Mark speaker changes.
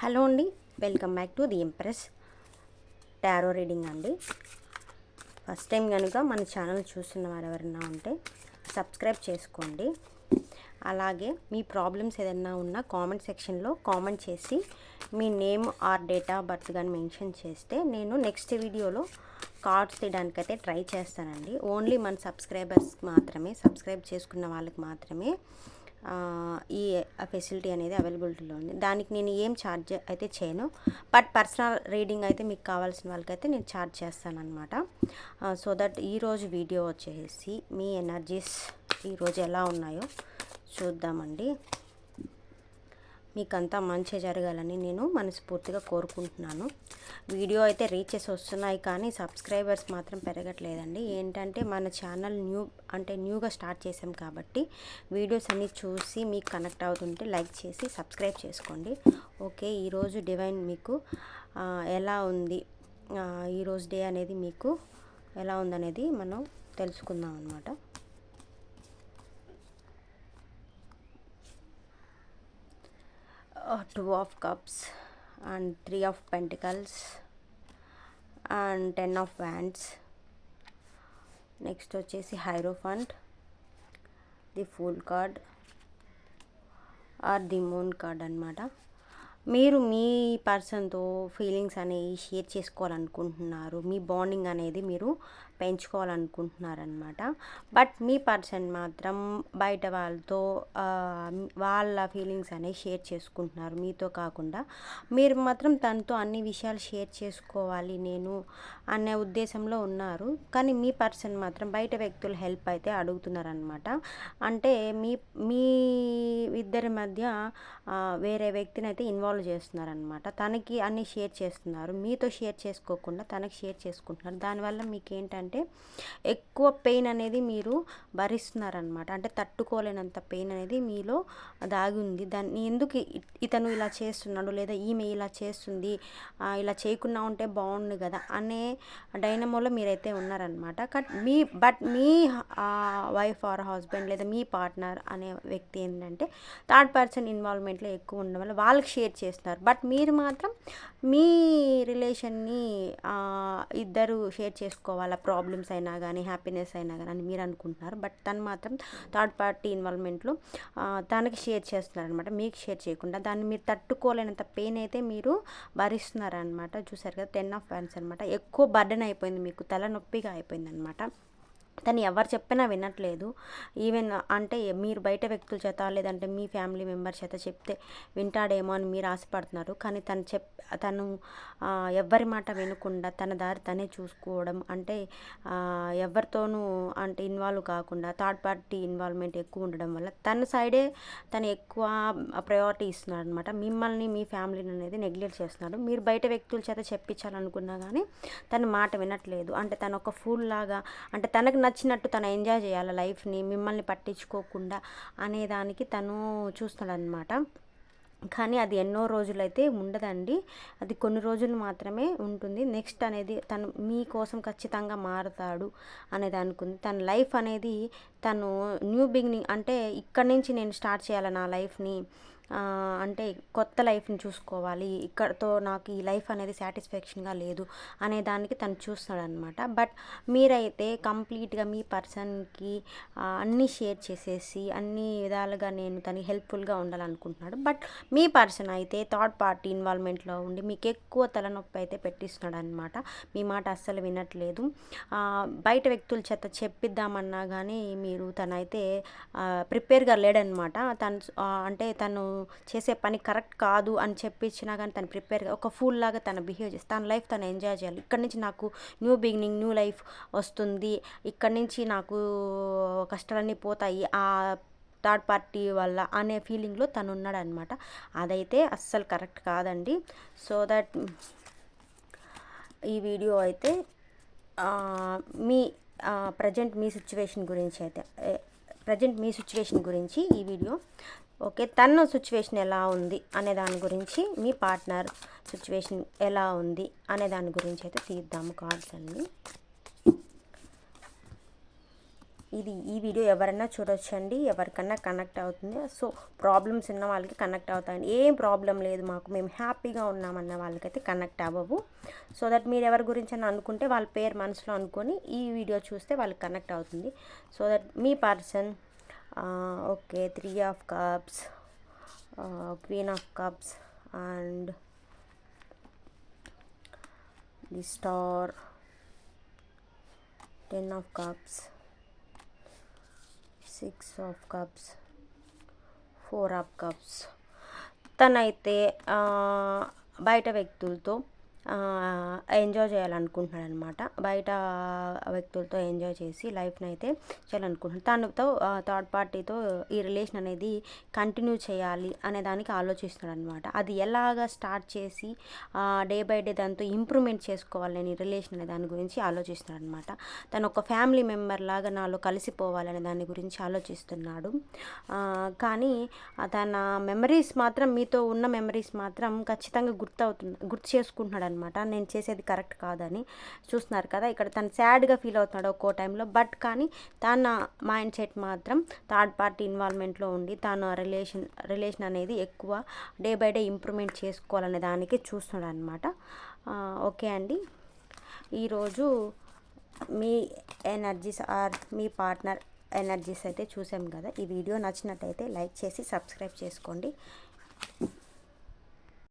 Speaker 1: Hello అండి welcome back to the empress tarot reading అండి. First time కనుక మన ఛానల్ చూస్తున్న వారు ఎవరైనా ఉంటే సబ్స్క్రైబ్ చేసుకోండి. అలాగే మీ ప్రాబ్లమ్స్ ఏదైనా ఉన్నా కామెంట్ సెక్షన్లో కామెంట్ చేసి మీ name or date of birth కానీ మెన్షన్ చేస్తే నేను నెక్స్ట్ వీడియోలో కార్డ్స్ తీయడానికైతే ట్రై చేస్తానండి. ఓన్లీ మన సబ్స్క్రైబర్స్ మాత్రమే సబ్స్క్రైబ్ చేసుకున్న వాళ్ళకి మాత్రమే ఈ ఫెసిలిటీ అనేది అవైలబిలిటీలో ఉంది. దానికి నేను ఏం ఛార్జ్ అయితే చేయను. బట్ పర్సనల్ రీడింగ్ అయితే మీకు కావాల్సిన వాళ్ళకైతే నేను ఛార్జ్ చేస్తాను అనమాట సో దట్ ఈరోజు వీడియో వచ్చేసి మీ ఎనర్జీస్ ఈరోజు ఎలా ఉన్నాయో చూద్దామండి. మీకంతా మంచి జరగాలని నేను మనస్ఫూర్తిగా కోరుకుంటున్నాను. వీడియో అయితే రీచెస్ వస్తున్నాయి కానీ సబ్స్క్రైబర్స్ మాత్రం పెరగట్లేదండి. ఏంటంటే మన ఛానల్ న్యూ అంటే న్యూగా స్టార్ట్ చేసాం కాబట్టి వీడియోస్ అన్నీ చూసి మీకు కనెక్ట్ అవుతుంటే లైక్ చేసి సబ్స్క్రైబ్ చేసుకోండి. ఓకే ఈరోజు డివైన్ మీకు ఎలా ఉంది? ఈరోజు డే అనేది మీకు ఎలా ఉందనేది మనం తెలుసుకుందాం అనమాట two of cups and three of pentacles and ten of wands next వచ్చేసి hierophant the full card or the moon card అనమాట మీరు మీ పర్సన్తో ఫీలింగ్స్ అనేవి షేర్ చేసుకోవాలనుకుంటున్నారు. మీ బాండింగ్ అనేది మీరు పెంచుకోవాలనుకుంటున్నారనమాట బట్ మీ పర్సన్ మాత్రం బయట వాళ్ళతో వాళ్ళ ఫీలింగ్స్ అనేవి షేర్ చేసుకుంటున్నారు. మీతో కాకుండా మీరు మాత్రం తనతో అన్ని విషయాలు షేర్ చేసుకోవాలి నేను అనే ఉద్దేశంలో ఉన్నారు. కానీ మీ పర్సన్ మాత్రం బయట వ్యక్తుల హెల్ప్ అయితే అడుగుతున్నారనమాట అంటే మీ మీ ఇద్దరి మధ్య వేరే వ్యక్తిని అయితే ఇన్వాల్వ్ చేస్తున్నారనమాట తనకి అన్ని షేర్ చేస్తున్నారు. మీతో షేర్ చేసుకోకుండా తనకి షేర్ చేసుకుంటున్నారు. దానివల్ల మీకు ఏంటంటే ఎక్కువ పెయిన్ అనేది మీరు భరిస్తున్నారనమాట అంటే తట్టుకోలేనంత పెయిన్ అనేది మీలో దాగి ఉంది దాన్ని ఎందుకు ఇతను ఇలా చేస్తున్నాడు లేదా ఈమె ఇలా చేస్తుంది ఇలా చేయకుండా ఉంటే బాగుండు కదా అనే డైనమోలో మీరైతే ఉన్నారనమాట కట్ మీ బట్ మీ వైఫ్ ఆర్ హస్బెండ్ లేదా మీ పార్ట్నర్ అనే వ్యక్తి ఏంటంటే థర్డ్ పర్సన్ ఇన్వాల్వ్మెంట్లో ఎక్కువ ఉండడం వల్ల వాళ్ళకి షేర్ చేస్తున్నారు. బట్ మీరు మాత్రం మీ రిలేషన్ని ఇద్దరు షేర్ చేసుకోవాలా? ప్రాబ్లమ్స్ అయినా కానీ హ్యాపీనెస్ అయినా కానీ అని మీరు అనుకుంటున్నారు. బట్ తను మాత్రం థర్డ్ పార్టీ ఇన్వాల్వ్మెంట్లో తనకి షేర్ చేస్తున్నారనమాట మీకు షేర్ చేయకుండా దాన్ని మీరు తట్టుకోలేనంత పెయిన్ అయితే మీరు భరిస్తున్నారనమాట చూసారు కదా టెన్ ఆఫ్ ఫ్యాన్స్ అనమాట ఎక్కువ బర్డెన్ అయిపోయింది మీకు తలనొప్పిగా అయిపోయింది అనమాట తను ఎవరు చెప్పినా వినట్లేదు. ఈవెన్ అంటే మీరు బయట వ్యక్తుల చేత లేదంటే మీ ఫ్యామిలీ మెంబర్ చేత చెప్తే వింటాడేమో అని మీరు ఆశపడుతున్నారు. కానీ తను చెప్ తను ఎవరి ఎవ్వరి మాట వినకుండా తన దారి తనే చూసుకోవడం అంటే ఎవరితోనూ అంటే ఇన్వాల్వ్ కాకుండా థర్డ్ పార్టీ ఇన్వాల్వ్మెంట్ ఎక్కువ ఉండడం వల్ల తన సైడే తను ఎక్కువ ప్రయారిటీ ఇస్తున్నాడు అనమాట మిమ్మల్ని మీ ఫ్యామిలీని అనేది నెగ్లెక్ట్ చేస్తున్నాడు మీరు బయట వ్యక్తుల చేత చెప్పించాలనుకున్నా కానీ తన మాట వినట్లేదు. అంటే తను ఒక ఫూల్ లాగా అంటే తనకు నచ్చినట్టు తను ఎంజాయ్ చేయాలి లైఫ్ని మిమ్మల్ని పట్టించుకోకుండా అనేదానికి తను చూస్తాడనమాట కానీ అది ఎన్నో రోజులైతే ఉండదండి. అది కొన్ని రోజులు మాత్రమే ఉంటుంది. నెక్స్ట్ అనేది తను మీకోసం ఖచ్చితంగా మారుతాడు అనేది అనుకుంది తన లైఫ్ అనేది తను న్యూ బిగినింగ్ అంటే ఇక్కడి నుంచి నేను స్టార్ట్ చేయాలి నా లైఫ్ని అంటే కొత్త లైఫ్ని చూసుకోవాలి. ఇక్కడతో నాకు ఈ లైఫ్ అనేది సాటిస్ఫాక్షన్గా లేదు అనే దానికి తను చూస్తున్నాడు అనమాట బట్ మీరైతే కంప్లీట్గా మీ పర్సన్కి అన్నీ షేర్ చేసేసి అన్ని విధాలుగా నేను తనకి హెల్ప్ఫుల్గా ఉండాలనుకుంటున్నాడు. బట్ మీ పర్సన్ అయితే థర్డ్ పార్టీ ఇన్వాల్వ్మెంట్లో ఉండి మీకు ఎక్కువ తలనొప్పి అయితే పెట్టిస్తున్నాడు అనమాట మీ మాట అస్సలు వినట్లేదు. బయట వ్యక్తుల చేత చెప్పిద్దామన్నా కానీ మీరు తనైతే ప్రిపేర్గా లేడనమాట తను అంటే తను చేసే పని కరెక్ట్ కాదు అని చెప్పించినా కానీ తను ప్రిపేర్గా ఒక ఫూల్ లాగా తను బిహేవ్ చేసి తన లైఫ్ తను ఎంజాయ్ చేయాలి. ఇక్కడ నుంచి నాకు న్యూ బిగినింగ్ న్యూ లైఫ్ వస్తుంది. ఇక్కడ నుంచి నాకు కష్టాలన్నీ పోతాయి. ఆ థర్డ్ పార్టీ వల్ల అనే ఫీలింగ్లో తను ఉన్నాడనమాట అదైతే అస్సలు కరెక్ట్ కాదండి. సో దట్ ఈ వీడియో అయితే మీ ప్రజెంట్ మీ సిచ్యువేషన్ గురించి అయితే ప్రజెంట్ మీ సిచ్యువేషన్ గురించి ఈ వీడియో. ఓకే తన సిచ్యువేషన్ ఎలా ఉంది అనే దాని గురించి మీ పార్ట్నర్ సిచ్యువేషన్ ఎలా ఉంది అనే దాని గురించి అయితే తీద్దాము కార్డ్స్ అన్నీ. ఇది ఈ వీడియో ఎవరైనా చూడొచ్చండి. ఎవరికన్నా కనెక్ట్ అవుతుంది. సో ప్రాబ్లమ్స్ ఉన్న వాళ్ళకి కనెక్ట్ అవుతాయండి. ఏం ప్రాబ్లం లేదు మాకు. మేము హ్యాపీగా ఉన్నామన్న వాళ్ళకైతే కనెక్ట్ అవ్వవు. సో దట్ మీరు ఎవరి గురించి అని అనుకుంటే వాళ్ళ పేరు మనసులో అనుకొని ఈ వీడియో చూస్తే వాళ్ళకి కనెక్ట్ అవుతుంది. So that me person okay three of cups queen of cups and the star ten of cups six of cups four of cups. తనైతే బయట వ్యక్తులతో ఎంజాయ్ చేయాలనుకుంటున్నాడు అనమాట బయట వ్యక్తులతో ఎంజాయ్ చేసి లైఫ్ని అయితే చేయాలనుకుంటున్నాడు. తనతో థర్డ్ పార్టీతో ఈ రిలేషన్ అనేది కంటిన్యూ చేయాలి అనే దానికి ఆలోచిస్తున్నాడు అనమాట అది ఎలాగా స్టార్ట్ చేసి డే బై డే దాంతో ఇంప్రూవ్మెంట్ చేసుకోవాలి నేను రిలేషన్ అనే దాని గురించి ఆలోచిస్తున్నాడు అనమాట తను ఒక ఫ్యామిలీ మెంబర్ లాగా నాలో కలిసిపోవాలనే దాని గురించి ఆలోచిస్తున్నాడు. కానీ తన మెమరీస్ మాత్రం మీతో ఉన్న మెమరీస్ మాత్రం ఖచ్చితంగా గుర్తవుతుంది గుర్తు చేసుకుంటున్నాడు అనమాట. నేను చేసేది కరెక్ట్ కాదని చూస్తున్నారు కదా. ఇక్కడ తను సాడ్గా ఫీల్ అవుతున్నాడు ఒక్కో టైంలో. బట్ కానీ తన మైండ్ సెట్ మాత్రం థర్డ్ పార్టీ ఇన్వాల్వ్మెంట్లో ఉండి తన రిలేషన్ రిలేషన్ అనేది ఎక్కువ డే బై డే ఇంప్రూవ్మెంట్ చేసుకోవాలనే దానికి చూస్తున్నాడు అనమాట ఓకే అండి. ఈరోజు మీ ఎనర్జీస్ ఆర్ మీ పార్ట్నర్ ఎనర్జీస్ అయితే చూసాం కదా. ఈ వీడియో నచ్చినట్టయితే లైక్ చేసి సబ్స్క్రైబ్ చేసుకోండి.